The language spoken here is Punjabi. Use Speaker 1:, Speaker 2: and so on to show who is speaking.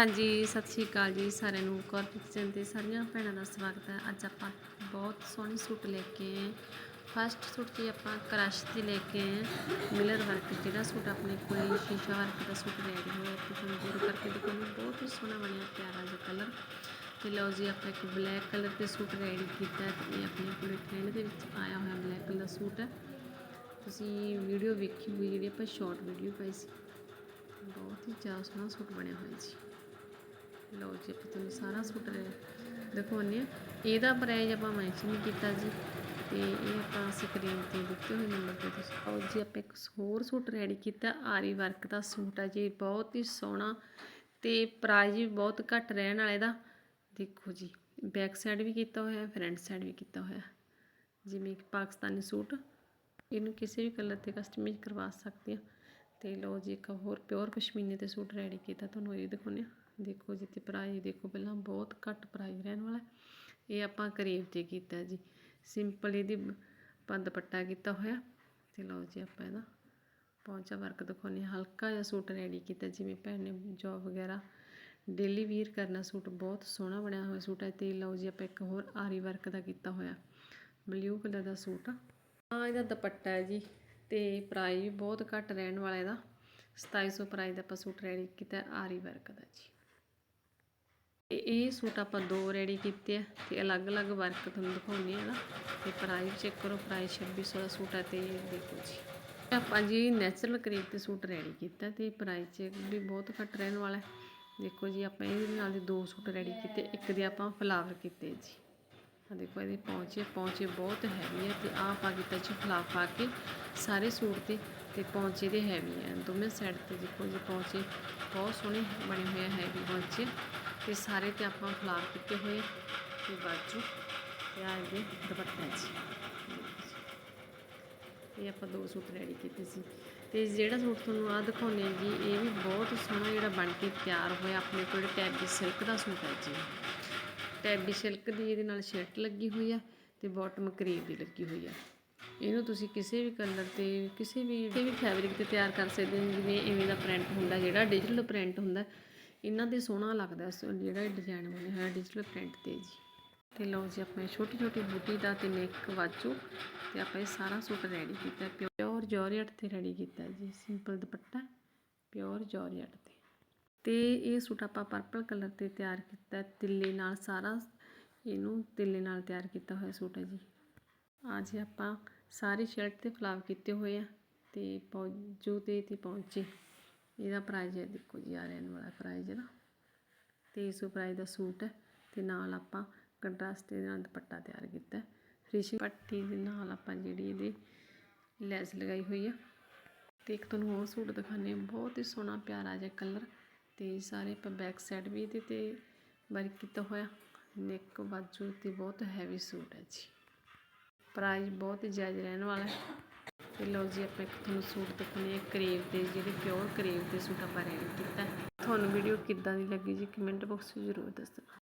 Speaker 1: ਹਾਂਜੀ, ਸਤਿ ਸ਼੍ਰੀ ਅਕਾਲ ਜੀ ਸਾਰਿਆਂ ਨੂੰ। ਗੁਰਪ੍ਰੀਤ ਸਿੰਘ ਤੇ ਸਾਰੀਆਂ ਭੈਣਾਂ ਦਾ ਸਵਾਗਤ ਹੈ। ਅੱਜ ਆਪਾਂ ਬਹੁਤ ਸੋਹਣੇ ਸੂਟ ਲੈ ਕੇ ਆਏ ਫਸਟ ਸੂਟ 'ਤੇ ਆਪਾਂ ਕ੍ਰਸ਼ ਤੇ ਲੈ ਕੇ ਆਏ ਮਿਲਰ ਵਰਕ ਜਿਹੜਾ ਸੂਟ ਆਪਣੇ ਕੋਲ ਸ਼ੀਸ਼ਾ ਵਰਕ ਦਾ ਸੂਟ ਰੈਡੀ ਹੋਇਆ ਤੇ ਤੁਹਾਨੂੰ ਦੂਰ ਕਰਕੇ ਦਿਖਾਉਂਦੀ ਬਹੁਤ ਹੀ ਸੋਹਣਾ ਬਣਿਆ, ਪਿਆਰਾ ਜਿਹਾ ਕਲਰ ਤੇ ਲਓ ਜੀ, ਆਪਾਂ ਇੱਕ ਬਲੈਕ ਕਲਰ 'ਤੇ ਸੂਟ ਰੈਡੀ ਕੀਤਾ ਹੈ। ਤੇ ਆਪਣੇ ਕੋਲ ਟ੍ਰੈਂਡ ਦੇ ਵਿੱਚ ਆਇਆ ਹੋਇਆ ਬਲੈਕ ਕਲਰ ਦਾ ਸੂਟ ਹੈ। ਤੁਸੀਂ ਵੀਡੀਓ ਵੇਖੀ ਹੋਈ ਜਿਹੜੀ ਆਪਾਂ ਸ਼ਾਰਟ ਵੀਡੀਓ ਪਾਈ ਸੀ। ਬਹੁਤ ਹੀ ਜ਼ਿਆਦਾ ਸੋਹਣਾ ਸੂਟ ਬਣਿਆ ਹੋਇਆ ਜੀ। ਲਓ ਜੀ, ਆਪਾਂ ਤੁਹਾਨੂੰ ਸਾਰਾ ਸੂਟ ਦਿਖਾਉਂਦੇ ਹਾਂ। ਇਹਦਾ ਪ੍ਰਾਈਜ਼ ਆਪਾਂ ਮੈਂਸ਼ਨ ਨਹੀਂ ਕੀਤਾ ਜੀ। ਤੇ ਇਹ ਆਪਾਂ ਸਕਰੀਨ ਤੇ ਦਿੱਤੇ ਹੋਏ ਨੰਬਰ ਤੇ ਤੁਸੀਂ ਆਓ ਜੀ, ਆਪਾਂ ਇੱਕ ਹੋਰ ਸੂਟ ਰੈਡੀ ਕੀਤਾ। ਆਰੀ ਵਰਕ ਦਾ ਸੂਟ ਆ ਜੀ ਬਹੁਤ ਹੀ ਸੋਹਣਾ ਤੇ ਪ੍ਰਾਈਜ਼ ਵੀ ਬਹੁਤ ਘੱਟ ਰਹਿਣ ਵਾਲੇ ਦਾ ਦੇਖੋ ਜੀ ਬੈਕ ਸਾਈਡ ਵੀ ਕੀਤਾ ਹੋਇਆ ਫਰੰਟ ਸਾਈਡ ਵੀ ਕੀਤਾ ਹੋਇਆ। ਜਿਵੇਂ ਕਿ ਪਾਕਿਸਤਾਨੀ ਸੂਟ, ਇਹਨੂੰ ਕਿਸੇ ਵੀ ਕਲਰ ਤੇ ਕਸਟਮਾਈਜ਼ ਕਰਵਾ ਸਕਦੇ ਆ ਤੇ ਲਓ ਜੀ ਇੱਕ ਹੋਰ ਪਿਓਰ ਪਸ਼ਮੀਨੇ ਤੇ ਸੂਟ ਰੈਡੀ ਕੀਤਾ ਤੁਹਾਨੂੰ, ਇਹ ਦਿਖਾਉਂਦੇ ਆ ਦੇਖੋ ਜੀ, ਤੇ ਪ੍ਰਾਈਸ ਦੇਖੋ, ਪਹਿਲਾਂ ਬਹੁਤ ਘੱਟ ਪ੍ਰਾਈਸ ਰਹਿਣ ਵਾਲਾ ਇਹ ਆਪਾਂ ਕਰੀਬ ਤੇ ਕੀਤਾ ਜੀ। ਸਿੰਪਲ ਇਹਦੀ ਆਪਾਂ ਦੁਪੱਟਾ ਕੀਤਾ ਹੋਇਆ। ਤੇ ਲਓ ਜੀ ਆਪਾਂ ਇਹਦਾ ਪੌਂਚਾ ਵਰਕ ਦਿਖਾਉਂਦੇ ਹਾਂ। ਹਲਕਾ ਜਿਹਾ ਸੂਟ ਰੈਡੀ ਕੀਤਾ, ਜਿਵੇਂ ਭੈਣ ਨੇ ਜੋਬ ਵਗੈਰਾ ਡੇਲੀ ਵੀਅਰ ਕਰਨਾ ਸੂਟ, ਬਹੁਤ ਸੋਹਣਾ ਬਣਿਆ ਹੋਇਆ ਸੂਟ ਹੈ। ਤੇ ਲਓ ਜੀ ਆਪਾਂ ਇੱਕ ਹੋਰ ਆਰੀ ਵਰਕ ਦਾ ਕੀਤਾ ਹੋਇਆ। ਬਲੂ ਕਲਰ ਦਾ ਸੂਟ। ਆ ਆ ਇਹਦਾ ਦੁਪੱਟਾ ਹੈ ਜੀ। ਤੇ ਪ੍ਰਾਈਸ ਵੀ ਬਹੁਤ ਘੱਟ ਰਹਿਣ ਵਾਲਾ ਇਹਦਾ। 2700 ਪ੍ਰਾਈਸ ਦਾ ਆਪਾਂ ਸੂਟ ਰੈਡੀ ਕੀਤਾ ਆਰੀ ਵਰਕ ਦਾ ਜੀ। ਤੇ ਇਹ ਸੂਟ ਆਪਾਂ ਦੋ ਰੈਡੀ ਕੀਤੇ ਆ ਤੇ ਅਲੱਗ-ਅਲੱਗ ਵਰਕ ਤੁਹਾਨੂੰ ਦਿਖਾਉਂਦੇ ਆ ਨਾ। ਤੇ ਪ੍ਰਾਈਸ ਚੈੱਕ ਕਰੋ ਪ੍ਰਾਈਸ 2600 ਦਾ ਸੂਟ ਹੈ ਤੇ ਦੇਖੋ ਜੀ। ਆਪਾਂ ਜੀ ਨੈਚੁਰਲ ਕਰੀਬ ਤੇ ਸੂਟ ਰੈਡੀ ਕੀਤਾ ਤੇ ਪ੍ਰਾਈਸ ਵੀ ਬਹੁਤ ਘੱਟ ਰਹਿਣ ਵਾਲਾ ਦੇਖੋ ਜੀ ਆਪਾਂ ਇਹਦੇ ਨਾਲ ਦੇ ਦੋ ਸੂਟ ਰੈਡੀ ਕੀਤੇ, ਇੱਕ ਦੇ ਆਪਾਂ ਫਲਾਵਰ ਕੀਤੇ ਜੀ। ਆ ਦੇਖੋ ਇਹਦੇ ਪੌਂਚੇ ਪੌਂਚੇ ਬਹੁਤ ਹੈਵੀ ਹੈ ਤੇ ਆਹ ਪਾ ਕੀਤਾ ਜੀ ਫਲਾਵਰ ਪਾ ਕੇ ਸਾਰੇ ਸੂਟ ਤੇ ਤੇ ਪੌਂਚੇ ਦੇ ਹੈਵੀ ਹੈ ਦੋਵੇਂ ਸਾਈਡ ਤੇ ਦੇਖੋ ਜੀ ਪੌਂਚੇ ਬਹੁਤ ਸੋਹਣੇ ਬਣੇ ਹੋਏ ਆ ਹੈਵੀ ਪੌਂਚੇ। ਤੇ ਸਾਰੇ ਤੇ ਆਪਾਂ ਫਲਾਵਰ ਕੀਤੇ ਹੋਏ ਤੇ ਬਾਜੂ ਤੇ ਆ ਇਹਦੇ ਦੁਪੱਟਾ ਜੀ ਇਹ ਆਪਾਂ ਦੋ ਸੂਟ ਰੈਡੀ ਕੀਤੇ ਸੀ। ਤੇ ਜਿਹੜਾ ਸੂਟ ਤੁਹਾਨੂੰ ਆ ਦਿਖਾਉਂਦੇ ਆ ਜੀ, ਇਹ ਵੀ ਬਹੁਤ ਸੋਹਣਾ ਜਿਹੜਾ ਬਣ ਕੇ ਤਿਆਰ ਹੋਇਆ, ਆਪਣੇ ਕੋਲ ਟੈਬੀ ਸਿਲਕ ਦਾ ਸੂਟ ਹੈ ਜੀ। ਟੈਬੀ ਸਿਲਕ ਦੀ ਇਹਦੇ ਨਾਲ ਸ਼ਰਟ ਲੱਗੀ ਹੋਈ ਆ ਤੇ ਬਾਟਮ ਕਰੀਬ ਦੀ ਲੱਗੀ ਹੋਈ ਆ। ਇਹਨੂੰ ਤੁਸੀਂ ਕਿਸੇ ਵੀ ਕਲਰ ਤੇ, ਕਿਸੇ ਵੀ ਕਿਸੇ ਵੀ ਫੈਬਰਿਕ ਤੇ ਤਿਆਰ ਕਰ ਸਕਦੇ ਹੋ, ਜਿਵੇਂ ਇਵੇਂ ਦਾ ਪ੍ਰਿੰਟ ਹੁੰਦਾ, ਜਿਹੜਾ ਡਿਜੀਟਲ ਪ੍ਰਿੰਟ ਹੁੰਦਾ, ਇਹਨਾਂ ਦੇ ਸੋਹਣਾ ਲੱਗਦਾ ਜਿਹੜਾ ਡਿਜ਼ਾਈਨ ਬਣਿਆ ਹੋਇਆ ਡਿਜੀਟਲ ਪ੍ਰਿੰਟ ਤੇ ਜੀ। ਤੇ ਲਓ ਜੀ, ਆਪਾਂ ਛੋਟੀ ਛੋਟੀ ਬੂਟੀ ਦਾ ਤੇ ਨੈਕ ਵਾਜੂ ਤੇ ਆਪਾਂ ਇਹ ਸਾਰਾ ਸੂਟ ਰੈਡੀ ਕੀਤਾ ਪਿਓਰ ਜੋਰਜਟ ਤੇ ਰੈਡੀ ਕੀਤਾ ਜੀ ਸਿੰਪਲ ਦੁਪੱਟਾ ਪਿਓਰ ਜੋਰਜਟ ਤੇ ਇਹ ਸੂਟ ਆਪਾਂ ਪਰਪਲ ਕਲਰ ਤੇ ਤਿਆਰ ਕੀਤਾ ਤਿੱਲੇ ਨਾਲ ਸਾਰਾ ਇਹਨੂੰ ਤਿੱਲੇ ਨਾਲ ਤਿਆਰ ਕੀਤਾ ਹੋਇਆ ਸੂਟ ਹੈ ਜੀ। ਅੱਜ ਆਪਾਂ ਸਾਰੀ ਸ਼ਰਟ ਤੇ ਫਲਾਵ ਕੀਤੇ ਹੋਏ ਆ ਤੇ ਪੌਜੂ ਤੇ ਤੇ ਪਹੁੰਚੇ। ਇਹਦਾ ਪ੍ਰਾਈਜ਼ ਹੈ, ਦੇਖੋ ਜੀ, ਆ ਰਹਿਣ ਵਾਲਾ ਪ੍ਰਾਈਜ਼ ਹੈ ਨਾ। 2300 ਪ੍ਰਾਈਜ਼ ਦਾ ਸੂਟ ਹੈ ਤੇ ਨਾਲ ਆਪਾਂ ਕੰਟਰਾਸਟ ਦੇ ਨਾਲ ਦੁਪੱਟਾ ਤਿਆਰ ਕੀਤਾ ਹੈ। ਪੱਟੀ ਦੇ ਨਾਲ ਆਪਾਂ ਜਿਹੜੀ ਇਹਦੇ ਲੈਸ ਲਗਾਈ ਹੋਈ ਆ। ਤੇ ਇੱਕ ਤੁਹਾਨੂੰ ਹੋਰ ਸੂਟ ਦਿਖਾਣੇ ਬਹੁਤ ਹੀ ਸੋਹਣਾ, ਪਿਆਰਾ ਜਿਹਾ ਕਲਰ ਤੇ ਸਾਰੇ ਆਪਾਂ ਬੈਕ ਸਾਈਡ ਵੀ ਇਹਦੇ ਤੇ ਵਰਕ ਕੀਤਾ ਹੋਇਆ। ਨੈਕ ਬਾਜੂ ਤੇ ਬਹੁਤ ਹੈਵੀ ਸੂਟ ਹੈ ਜੀ। ਪ੍ਰਾਈਸ ਬਹੁਤ ਹੀ ਜਾਇਜ਼ ਰਹਿਣ ਵਾਲਾ ਹੈ। ਤੇ ਲਓ ਜੀ ਆਪਾਂ ਇੱਕ ਤੁਹਾਨੂੰ ਸੂਟ ਦਿਖਾਉਂਦੇ ਆ ਕਰੇਵ ਦੇ, ਜਿਹੜੇ ਪਿਓਰ ਕਰੇਵ ਦੇ ਸੂਟ ਆਪਾਂ ਰੈਡੀ ਕੀਤਾ ਤੁਹਾਨੂੰ ਵੀਡੀਓ ਕਿੱਦਾਂ ਦੀ ਲੱਗੀ ਜੀ ਕਮੈਂਟ ਬਾਕਸ ਵਿੱਚ ਜ਼ਰੂਰ ਦੱਸਣਾ।